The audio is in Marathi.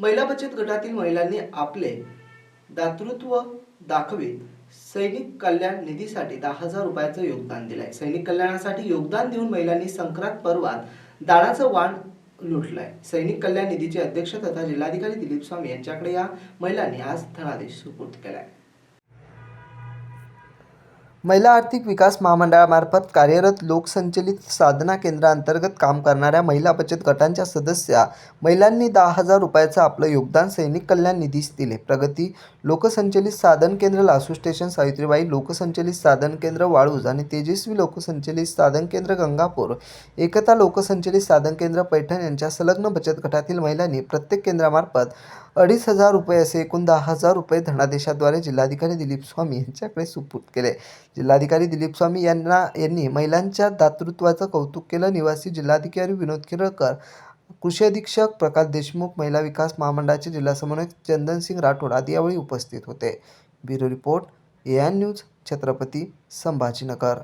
महिला बचत गटातील महिलांनी आपले दातृत्व दाखवीत. सैनिक कल्याण निधीसाठी दहा हजार रुपयाचं योगदान दिलंय. सैनिक कल्याणासाठी योगदान देऊन महिलांनी संक्रांत पर्वात दानाचं वाण लुटलंय. सैनिक कल्याण निधीचे अध्यक्ष तथा जिल्हाधिकारी दिलीप स्वामी यांच्याकडे या महिलांनी आज धनादेश सुपूर्द केलाय. महिला आर्थिक विकास महामंडळामार्फत कार्यरत लोकसंचलित साधना केंद्राअंतर्गत काम करणाऱ्या महिला बचत गटांच्या सदस्या महिलांनी दहा हजार रुपयाचं आपलं योगदान सैनिक कल्याण निधीस दिले. प्रगती लोकसंचलित साधन केंद्र लासू स्टेशन सावित्रीबाई लोकसंचलित साधन केंद्र वाळूज आणि तेजस्वी लोकसंचलित साधन केंद्र गंगापूर. एकता लोकसंचलित साधन केंद्र पैठण यांच्या संलग्न बचत गटातील महिलांनी प्रत्येक केंद्रामार्फत अडीच हजार रुपये असे एकूण दहा हजार रुपये धनादेशाद्वारे जिल्हाधिकारी दिलीप स्वामी यांच्याकडे सुपूर्द केले. जिल्हाधिकारी दिलीप स्वामी यांना यांनी महिलांच्या दातृत्वाचं कौतुक केलं. निवासी जिल्हाधिकारी विनोद किरळकर कृषी अधीक्षक प्रकाश देशमुख महिला विकास महामंडळाचे जिल्हा समन्वयक चंदनसिंग राठोड आदी यावेळी उपस्थित होते. Bureau report A N news Chhatrapati Sambhajinagar.